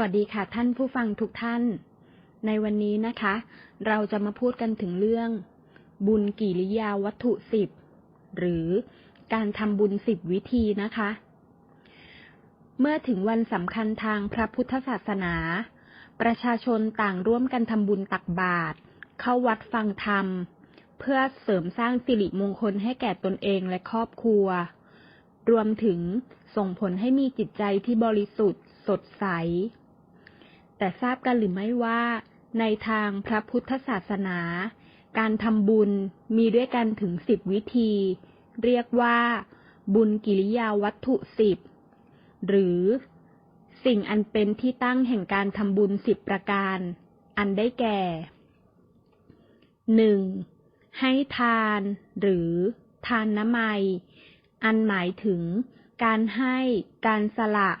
วัสดีค่ะท่านผู้ฟังทุกท่าน ในวันนี้นะคะ เราจะมาพูดกันถึงเรื่อง บุญกิริยาวัตถุสิบหรือการทำบุญสิบวิธีนะคะ เมื่อถึงวันสำคัญทางพระพุทธศาสนา ประชาชนต่างร่วมกันทำบุญตักบาตรเข้าวัดฟังธรรม เพื่อเสริมสร้างสิริมงคลให้แก่ตนเองและครอบครัว รวมถึงส่งผลให้มีจิตใจที่บริสุทธิ์ สดใส แต่ทราบกันหรือไม่ว่า ในทางพระพุทธศาสนา การทำบุญมีด้วยกันถึงสิบวิธี เรียกว่า บุญกิริยาวัตถุสิบหรือสิ่งอันเป็นที่ตั้งแห่งการทำบุญสิบประการ อันได้แก่หนึ่งให้ทานหรือทานน้ำไมอันหมายถึงการให้ การสละ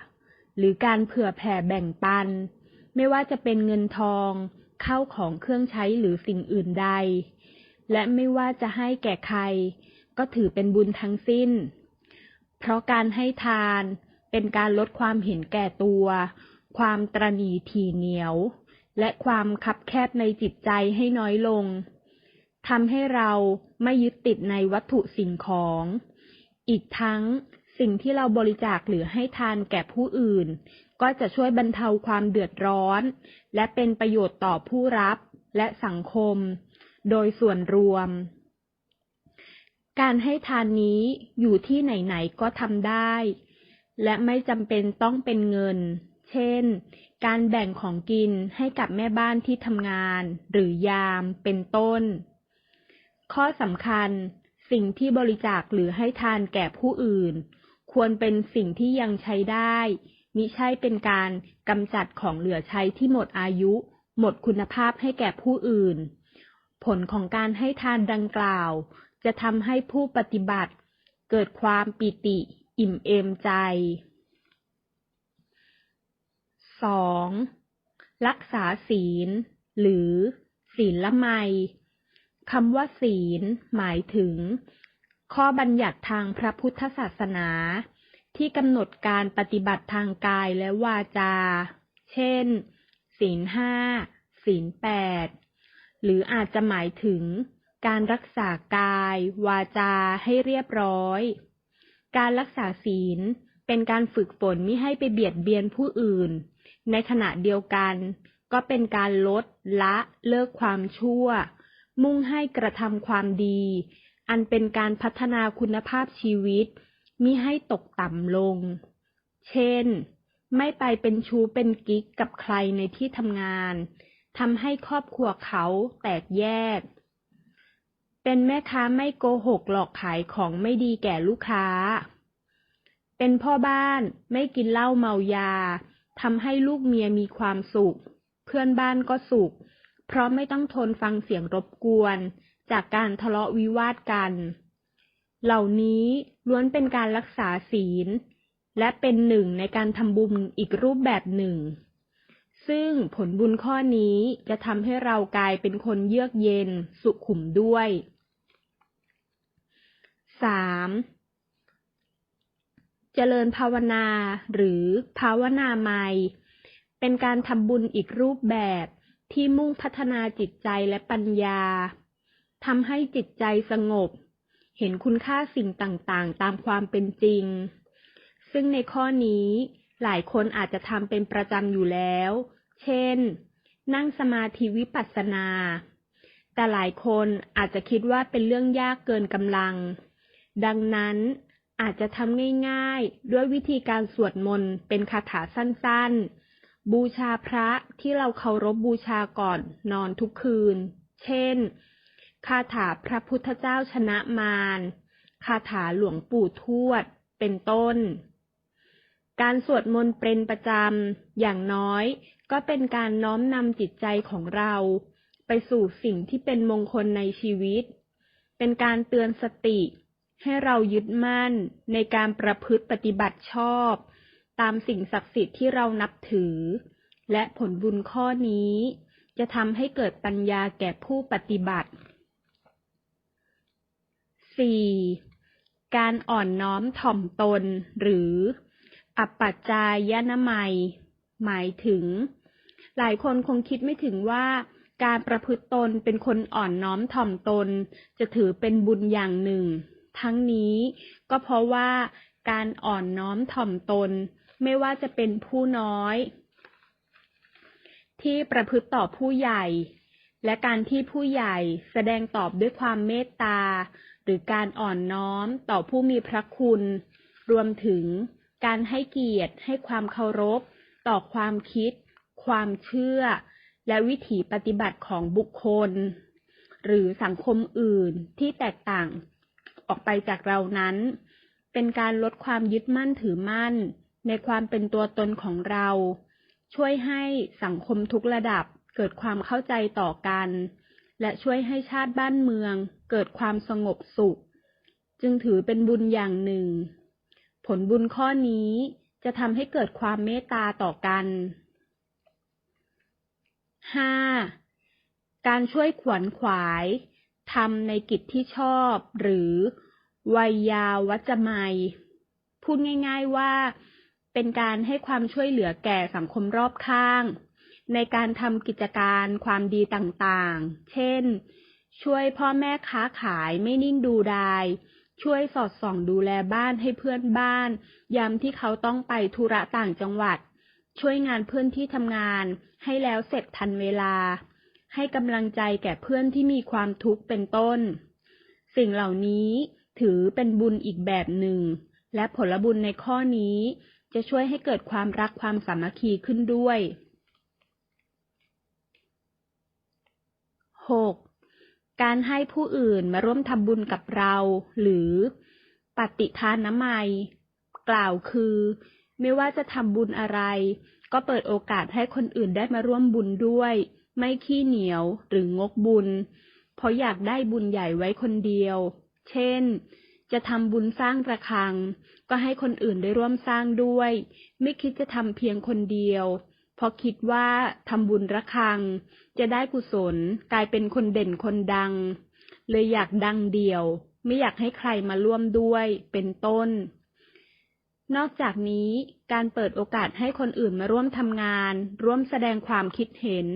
หรือการเผื่อแผ่แบ่งปัน ไม่ว่าจะเป็นเงินทอง เข้าของเครื่องใช้หรือสิ่งอื่นใด และไม่ว่าจะให้แก่ใคร ก็ถือเป็นบุญทั้งสิ้น เพราะการให้ทานเป็นการลดความเห็นแก่ตัว ความตรณีทีเหนียว และความคับแคบในจิตใจให้น้อยลงทำให้เราไม่ยึดติดในวัตถุสิ่งของ อีกทั้ง สิ่งที่เราบริจาคหรือให้ทานแก่ผู้อื่น ก็จะช่วยบรรเทาความเดือดร้อน และเป็นประโยชน์ต่อผู้รับและสังคม โดยส่วนรวม การให้ทานนี้อยู่ที่ไหนๆก็ทำได้ และไม่จำเป็นต้องเป็นเงิน เช่น การแบ่งของกินให้กับแม่บ้านที่ทำงาน หรือยามเป็นต้น ข้อสำคัญสิ่งที่บริจาคหรือให้ทานแก่ผู้อื่น ควรเป็นสิ่งที่ยังใช้ได้ มิใช่เป็นการกำจัดของเหลือใช้ที่หมดอายุ หมดคุณภาพให้แก่ผู้อื่น ผลของการให้ทานดังกล่าว จะทำให้ผู้ปฏิบัติ เกิดความปิติ อิ่มเอมใจ 2. รักษาศีล หรือ ศีลละไมคำว่าศีล หมายถึง ข้อบัญญัติทางพระพุทธศาสนา ที่กำหนดการปฏิบัติทางกายและวาจา เช่น ศีลห้า ศีลแปด หรืออาจจะหมายถึงการรักษากาย วาจาให้เรียบร้อย การรักษาศีลเป็นการฝึกฝนมิให้ไปเบียดเบียนผู้อื่น ในขณะเดียวกัน ก็เป็นการลดละเลิกความชั่ว มุ่งให้กระทำความดี อันเป็นการพัฒนาคุณภาพชีวิตมิให้ตกต่ำลง เช่น ไม่ไปเป็นชู้เป็นกิ๊กกับใครในที่ทำงาน ทำให้ครอบครัวเขาแตกแยก เป็นแม่ค้าไม่โกหกหลอกขายของไม่ดีแก่ลูกค้า เป็นพ่อบ้านไม่กินเหล้าเมายา ทำให้ลูกเมียมีความสุข เพื่อนบ้านก็สุข เพราะไม่ต้องทนฟังเสียงรบกวน จากการทะเลาะวิวาทกัน เหล่านี้ล้วนเป็นการรักษาศีล และเป็นหนึ่งในการทำบุญอีกรูปแบบหนึ่ง ซึ่งผลบุญข้อนี้จะทำให้เรากลายเป็นคนเยือกเย็นสุขุมด้วย 3. เจริญภาวนาหรือภาวนาไมเป็นการทำบุญอีกรูปแบบที่มุ่งพัฒนาจิตใจและปัญญา ทำให้จิตใจสงบ เห็นคุณค่าสิ่งต่างๆ ตามความเป็นจริง ซึ่งในข้อนี้หลายคนอาจจะทำเป็นประจำอยู่แล้ว เช่น นั่งสมาธิวิปัสสนา แต่หลายคนอาจจะคิดว่าเป็นเรื่องยากเกินกำลัง ดังนั้นอาจจะทำง่ายๆ ด้วยวิธีการสวดมนต์เป็นคาถาสั้นๆ บูชาพระที่เราเคารพบบูชาก่อนนอนทุกคืน เช่น คาถาพระพุทธเจ้าชนะมารคาถาหลวงปู่ทวด เป็นต้น การสวดมนต์เป็นประจำ อย่างน้อยก็เป็นการน้อมนำจิตใจของเรา ไปสู่สิ่งที่เป็นมงคลในชีวิต เป็นการเตือนสติ ให้เรายึดมั่นในการประพฤติปฏิบัติชอบ ตามสิ่งศักดิ์สิทธิ์ที่เรานับถือ และผลบุญข้อนี้ จะทำให้เกิดปัญญาแก่ผู้ปฏิบัติ 4. การอ่อนน้อมถ่อมตน หรืออัปปัจจายนามัย หมายถึง หลายคนคงคิดไม่ถึงว่าการประพฤติตนเป็นคนอ่อนน้อมถ่อมตน จะถือเป็นบุญอย่างหนึ่ง ทั้งนี้ก็เพราะว่าการอ่อนน้อมถ่อมตน ไม่ว่าจะเป็นผู้น้อย ที่ประพฤติต่อผู้ใหญ่ และการที่ผู้ใหญ่แสดงตอบด้วยความเมตตา หรือการอ่อนน้อมต่อผู้มีพระคุณ รวมถึงการให้เกียรติให้ความเคารพ ต่อความคิด ความเชื่อ และวิถีปฏิบัติของบุคคล หรือสังคมอื่นที่แตกต่างออกไปจากเรานั้น เป็นการลดความยึดมั่นถือมั่น ในความเป็นตัวตนของเรา ช่วยให้สังคมทุกระดับเกิดความเข้าใจต่อกัน และช่วยให้ชาติบ้านเมืองเกิดความสงบสุข จึงถือเป็นบุญอย่างหนึ่ง ผลบุญข้อนี้จะทำให้เกิดความเมตตาต่อกัน 5. การช่วยขวนขวายทำในกิจที่ชอบ หรือวัยยาวัจไมยพูดง่าย ๆว่า เป็นการให้ความช่วยเหลือแก่สังคมรอบข้าง ในการทำกิจการความดีต่างๆ เช่น ช่วยพ่อแม่ค้าขายไม่นิ่งดูดาย ช่วยสอดส่องดูแลบ้านให้เพื่อนบ้าน ยามที่เขาต้องไปธุระต่างจังหวัด ช่วยงานเพื่อนที่ทำงานให้แล้วเสร็จทันเวลา ให้กำลังใจแก่เพื่อนที่มีความทุกข์เป็นต้น สิ่งเหล่านี้ถือเป็นบุญอีกแบบหนึ่ง และผลบุญในข้อนี้จะช่วยให้เกิดความรักความสามัคคีขึ้นด้วย 6. การให้ผู้อื่นมาร่วมทำบุญกับเรา หรือปฏิทานน้ำไมกล่าวคือ ไม่ว่าจะทำบุญอะไร ก็เปิดโอกาสให้คนอื่นได้มาร่วมบุญด้วย ไม่ขี้เหนียวหรืองกบุญ เพราะอยากได้บุญใหญ่ไว้คนเดียว เช่น จะทำบุญสร้างระฆัง ก็ให้คนอื่นได้ร่วมสร้างด้วย ไม่คิดจะทำเพียงคนเดียว เพราะคิดว่าทำบุญระฆัง จะได้กุศล กลายเป็นคนเด่นคนดัง เลยอยากดังเดียว ไม่อยากให้ใครมาร่วมด้วยเป็นต้น นอกจากนี้การเปิดโอกาสให้คนอื่นมาร่วมทำงาน ร่วมแสดงความคิดเห็น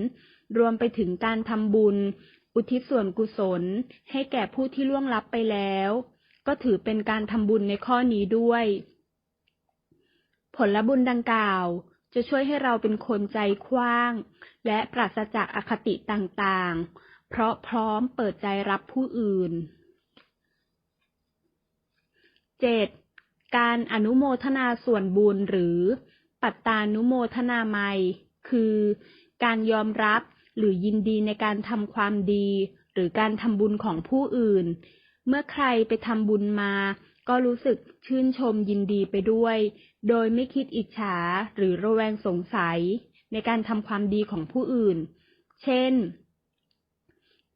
รวมไปถึงการทำบุญ อุทิศส่วนกุศล ให้แก่ผู้ที่ล่วงลับไปแล้ว ก็ถือเป็นการทำบุญในข้อนี้ด้วย ผลบุญดังกล่าว จะช่วยให้เราเป็นคนใจกว้าง และปราศจากอคติต่างๆ เพราะพร้อมเปิดใจรับผู้อื่น 7. การอนุโมทนาส่วนบุญหรือปัตตานุโมทนาไมคือการยอมรับหรือยินดีในการทำความดี หรือการทำบุญของผู้อื่น เมื่อใครไปทำบุญมา ก็รู้สึกชื่นชมยินดีไปด้วย โดยไม่คิดอิจฉาหรือระแวงสงสัยในการทำความดีของผู้อื่น เช่น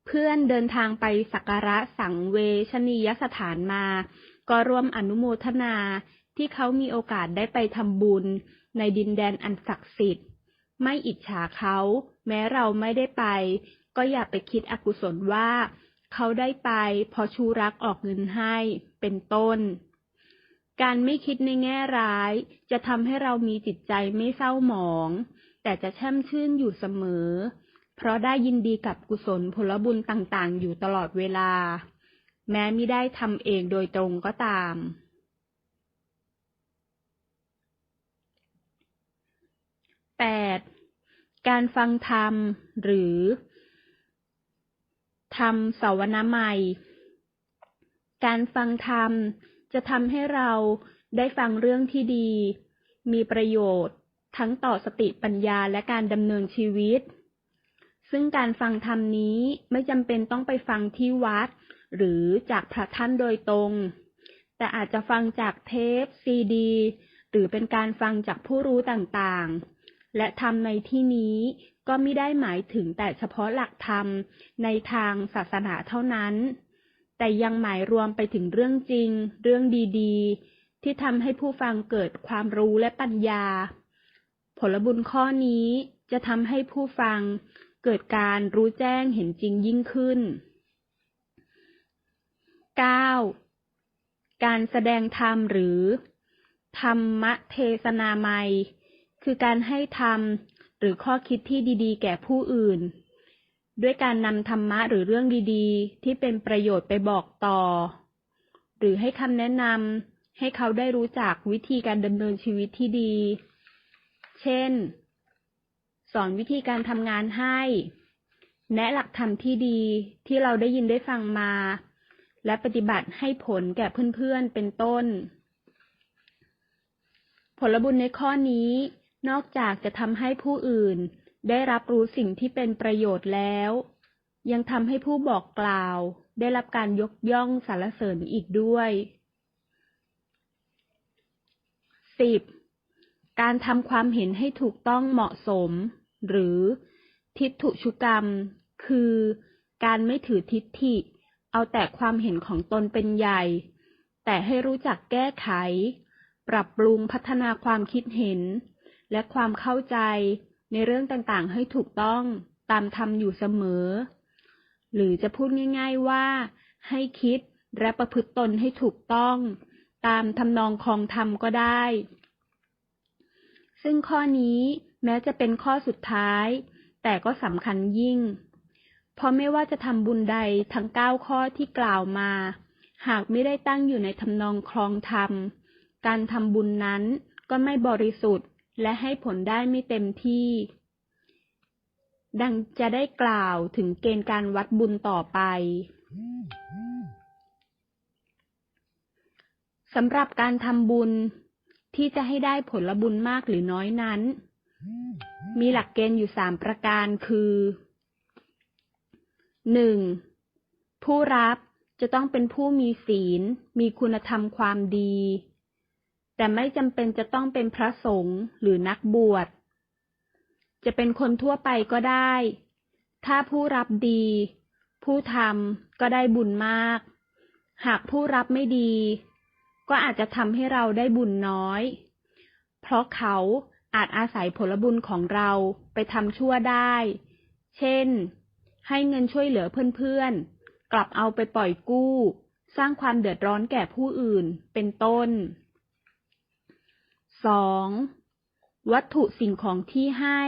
เพื่อนเดินทางไปสักการะสังเวชนียสถานมา ก็ร่วมอนุโมทนาที่เขามีโอกาสได้ไปทำบุญในดินแดนอันศักดิ์สิทธิ์ ไม่อิจฉาเขา แม้เราไม่ได้ไป ก็อย่าไปคิดอกุศลว่า เขาได้ไปเพราะชูรักออกเงินให้ เป็นต้น การไม่คิดในแง่ร้าย จะทำให้เรามีจิตใจไม่เศร้าหมอง แต่จะแช่มชื่นอยู่เสมอ เพราะได้ยินดีกับกุศลผลบุญต่างๆ อยู่ตลอดเวลา แม้ไม่ได้ทำเองโดยตรงก็ตาม 8. การฟังธรรม หรือ ธรรมสวนาใหม่ การฟังธรรมจะทำให้เราได้ฟังเรื่องที่ดี มีประโยชน์ ทั้งต่อสติปัญญาและการดำเนินชีวิต ซึ่งการฟังธรรมนี้ไม่จำเป็นต้องไปฟังที่วัด หรือจากพระท่านโดยตรง แต่อาจจะฟังจากเทปซีดี หรือเป็นการฟังจากผู้รู้ต่างๆ และธรรมในที่นี้ ก็ไม่ได้หมายถึงแต่เฉพาะหลักธรรมในทางศาสนาเท่านั้น แต่ยังหมายรวมไปถึงเรื่องจริง เรื่องดีๆ ที่ทำให้ผู้ฟังเกิดความรู้และปัญญา ผลบุญข้อนี้จะทำให้ผู้ฟังเกิดการรู้แจ้งเห็นจริงยิ่งขึ้น 9. การแสดงธรรมหรือ ธรรมเทศนาไมคือการให้ทำ หรือข้อคิดที่ดีๆ แก่ผู้อื่น ด้วยการนำธรรมะหรือเรื่องดีๆ ที่เป็นประโยชน์ไปบอกต่อ หรือให้คำแนะนำให้เขาได้รู้จักวิธีการดำเนินชีวิตที่ดี เช่น สอนวิธีการทำงานให้ แนะหลักธรรมที่ดีที่เราได้ยินได้ฟังมา และปฏิบัติให้ผลแก่เพื่อนๆ เป็นต้น ผลบุญในข้อนี้ นอกจากจะทำให้ผู้อื่นได้รับรู้สิ่งที่เป็นประโยชน์แล้ว ยังทำให้ผู้บอกกล่าว ได้รับการยกย่องสรรเสริญอีกด้วย 10. การทำความเห็นให้ถูกต้องเหมาะสม หรือทิฏฐุชุกรรม คือการไม่ถือทิฏฐิ เอาแต่ความเห็นของตนเป็นใหญ่ แต่ให้รู้จักแก้ไข ปรับปรุงพัฒนาความคิดเห็น และความเข้าใจในเรื่องต่างๆ ให้ถูกต้องตามธรรมอยู่เสมอ หรือจะพูดง่าย ๆว่า ให้คิดและประพฤติตนให้ถูกต้อง ตามทำนองคองธรรมก็ได้ ซึ่งข้อนี้แม้จะเป็นข้อสุดท้าย แต่ก็สำคัญยิ่ง เพราะไม่ว่าจะทำบุญใดทั้งเก้าข้อที่กล่าวมา หากไม่ได้ตั้งอยู่ในทำนองคลองธรรม การทำบุญนั้นก็ไม่บริสุทธิ์ และให้ผลได้ไม่เต็มที่ ดังจะได้กล่าวถึงเกณฑ์การวัดบุญต่อไปสำหรับการทำบุญที่จะให้ได้ผลบุญมากหรือน้อยนั้น มีหลักเกณฑ์อยู่สามประการคือหนึ่งผู้รับจะต้องเป็นผู้มีศีล มีคุณธรรมความดี แต่ไม่จำเป็นจะต้องเป็นพระสงฆ์หรือนักบวช จะเป็นคนทั่วไปก็ได้ ถ้าผู้รับดี ผู้ทำก็ได้บุญมาก หากผู้รับไม่ดี ก็อาจจะทำให้เราได้บุญน้อย เพราะเขาอาจอาศัยผลบุญของเราไปทำชั่วได้ เช่น ให้เงินช่วยเหลือเพื่อนๆ กลับเอาไปปล่อยกู้ สร้างความเดือดร้อนแก่ผู้อื่น เป็นต้น สองวัตถุสิ่งของที่ให้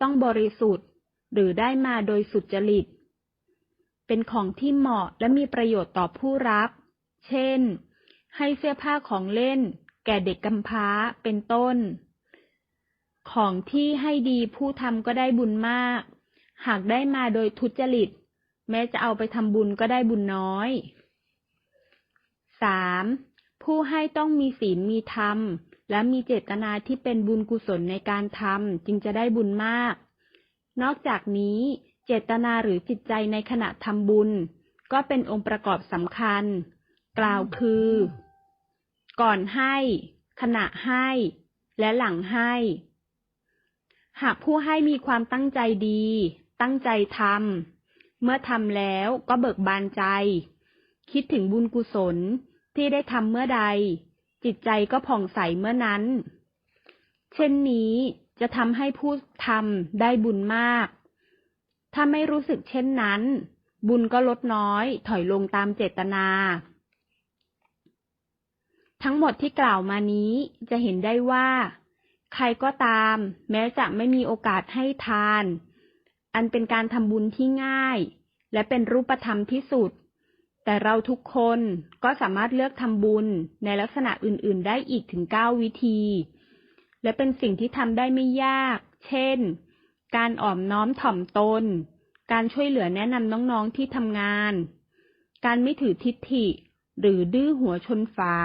ต้องบริสุทธิ์ หรือได้มาโดยสุจริต เป็นของที่เหมาะและมีประโยชน์ต่อผู้รับ เช่น ให้เสื้อผ้าของเล่น แก่เด็กกำพร้าเป็นต้น ของที่ให้ดีผู้ทำก็ได้บุญมาก หากได้มาโดยทุจริต แม้จะเอาไปทำบุญก็ได้บุญน้อย 3. ผู้ให้ต้องมีศีลมีธรรม และมีเจตนาที่เป็นบุญกุศลในการทำจึงจะได้บุญมาก นอกจากนี้ เจตนาหรือจิตใจในขณะทำบุญ ก็เป็นองค์ประกอบสำคัญ กล่าวคือ ก่อนให้ ขณะให้ และหลังให้ หากผู้ให้มีความตั้งใจดี ตั้งใจทำเมื่อทำแล้วก็เบิกบานใจ คิดถึงบุญกุศลที่ได้ทำเมื่อใด จิตใจก็ผ่องใสเมื่อนั้น เช่นนี้จะทำให้ผู้ทำได้บุญมาก ถ้าไม่รู้สึกเช่นนั้น บุญก็ลดน้อยถอยลงตามเจตนา ทั้งหมดที่กล่าวมานี้จะเห็นได้ว่า ใครก็ตาม แม้จะไม่มีโอกาสให้ทาน อันเป็นการทำบุญที่ง่าย และเป็นรูปธรรมที่สุด แต่เราทุกคนก็สามารถเลือกทำบุญในลักษณะอื่น ๆ ได้อีกถึงเก้าวิธี และเป็นสิ่งที่ทำได้ไม่ยาก เช่น การอ่อมน้อมถ่อมตน การช่วยเหลือแนะนำน้อง ๆ ที่ทำงาน การไม่ถือทิฏฐิ หรือดื้อหัวชนฝา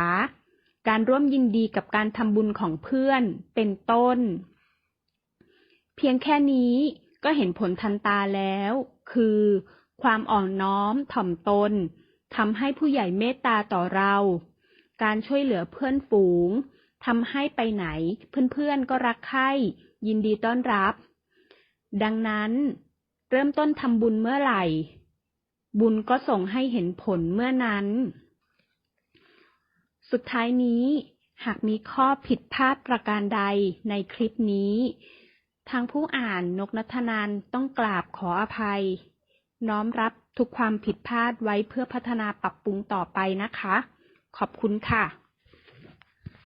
การร่วมยินดีกับการทำบุญของเพื่อน เป็นต้น เพียงแค่นี้ก็เห็นผลทันตาแล้ว คือ ความอ่อนน้อมถ่อมตน ทำให้ผู้ใหญ่เมตตาต่อเรา การช่วยเหลือเพื่อนฝูงทำให้ไปไหน เพื่อนๆก็รักใคร่ยินดีต้อนรับ ดังนั้น เริ่มต้นทำบุญเมื่อไหร่ บุญก็ส่งให้เห็นผลเมื่อนั้น สุดท้ายนี้หากมีข้อผิดพลาดประการใดในคลิปนี้ ทางผู้อ่านนกนัทนานต้องกราบขออภัย น้อมรับ ทุกความผิดพลาดไว้เพื่อพัฒนาปรับปรุงต่อไปนะคะ ขอบคุณค่ะ